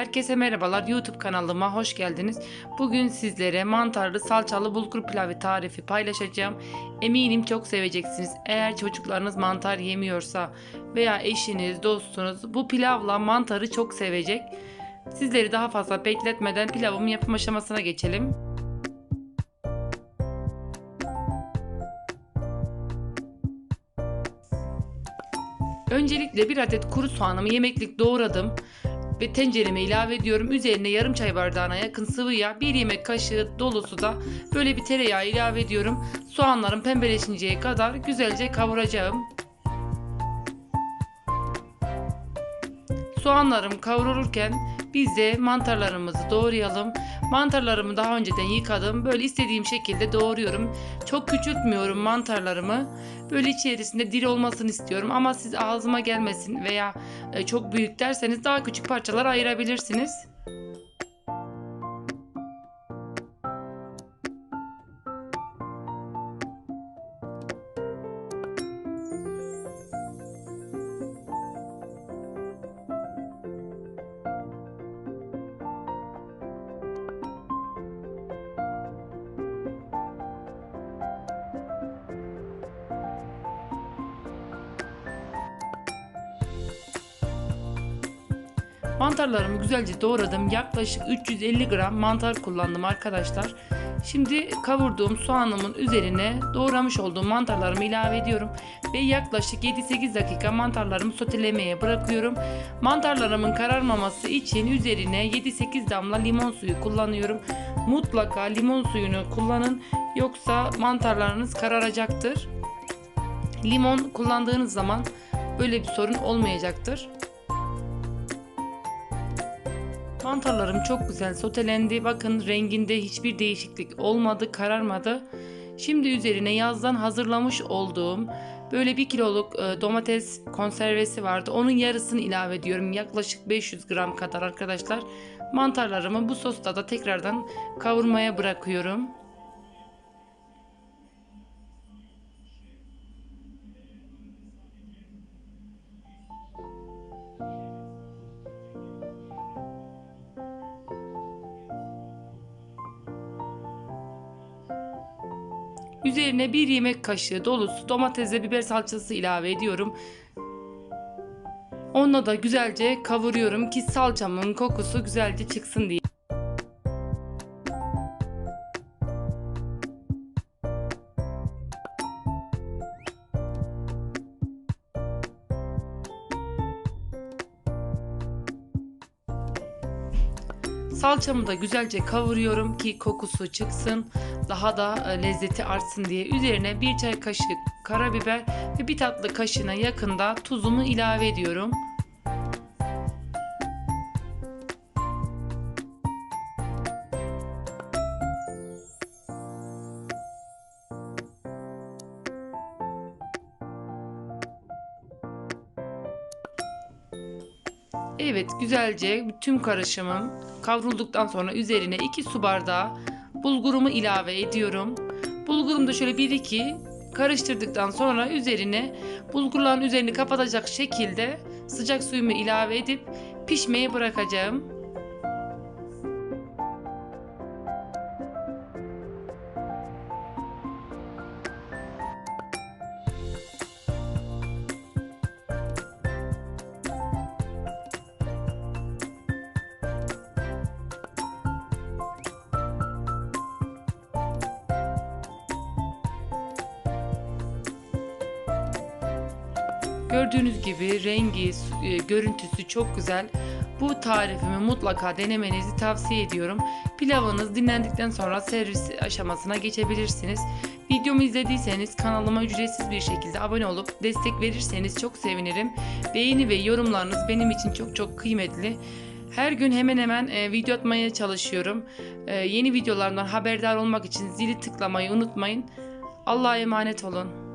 Herkese merhabalar. YouTube kanalıma hoş geldiniz. Bugün sizlere mantarlı salçalı bulgur pilavı tarifi paylaşacağım. Eminim çok seveceksiniz. Eğer çocuklarınız mantar yemiyorsa veya eşiniz, dostunuz bu pilavla mantarı çok sevecek. Sizleri daha fazla bekletmeden pilavımın yapım aşamasına geçelim. Öncelikle bir adet kuru soğanımı yemeklik doğradım ve tencereme ilave ediyorum. Üzerine yarım çay bardağına yakın sıvı yağ, bir yemek kaşığı dolusu da böyle bir tereyağı ilave ediyorum. Soğanlarım pembeleşinceye kadar güzelce kavuracağım. Soğanlarım kavrulurken biz de mantarlarımızı doğrayalım. Mantarlarımı daha önceden yıkadım. Böyle istediğim şekilde doğruyorum. Çok küçültmüyorum mantarlarımı. Böyle içerisinde diri olmasını istiyorum ama siz ağzıma gelmesin veya e, çok büyük derseniz daha küçük parçalar ayırabilirsiniz. Mantarlarımı güzelce doğradım. Yaklaşık 350 gram mantar kullandım arkadaşlar. Şimdi kavurduğum soğanımın üzerine doğramış olduğum mantarlarımı ilave ediyorum. Ve yaklaşık 7-8 dakika mantarlarımı sotelemeye bırakıyorum. Mantarlarımın kararmaması için üzerine 7-8 damla limon suyu kullanıyorum. Mutlaka limon suyunu kullanın yoksa mantarlarınız kararacaktır. Limon kullandığınız zaman böyle bir sorun olmayacaktır. Mantarlarım çok güzel sotelendi. Bakın renginde hiçbir değişiklik olmadı, kararmadı. Şimdi üzerine yazdan hazırlamış olduğum böyle bir kiloluk e, domates konservesi vardı. Onun yarısını ilave ediyorum. Yaklaşık 500 gram kadar arkadaşlar. Mantarlarımı bu sosta da tekrardan kavurmaya bırakıyorum. Üzerine bir yemek kaşığı dolusu domates biber salçası ilave ediyorum. Onunla da güzelce kavuruyorum ki salçamın kokusu güzelce çıksın diye. Salçamı da güzelce kavuruyorum ki kokusu çıksın. Daha da e, lezzeti artsın diye. Üzerine bir çay kaşığı karabiber ve bir tatlı kaşığına yakında tuzumu ilave ediyorum. Evet güzelce tüm karışımım kavrulduktan sonra üzerine 2 su bardağı bulgurumu ilave ediyorum. Bulgurumu da şöyle 1-2 karıştırdıktan sonra üzerine bulgurların üzerini kapatacak şekilde sıcak suyumu ilave edip pişmeye bırakacağım. Gördüğünüz gibi rengi, e, görüntüsü çok güzel. Bu tarifimi mutlaka denemenizi tavsiye ediyorum. Pilavınız dinlendikten sonra servis aşamasına geçebilirsiniz. Videomu izlediyseniz kanalıma ücretsiz bir şekilde abone olup destek verirseniz çok sevinirim. Beğeni ve yorumlarınız benim için çok çok kıymetli. Her gün hemen hemen e, video atmaya çalışıyorum. E, yeni videolardan haberdar olmak için zili tıklamayı unutmayın. Allah'a emanet olun.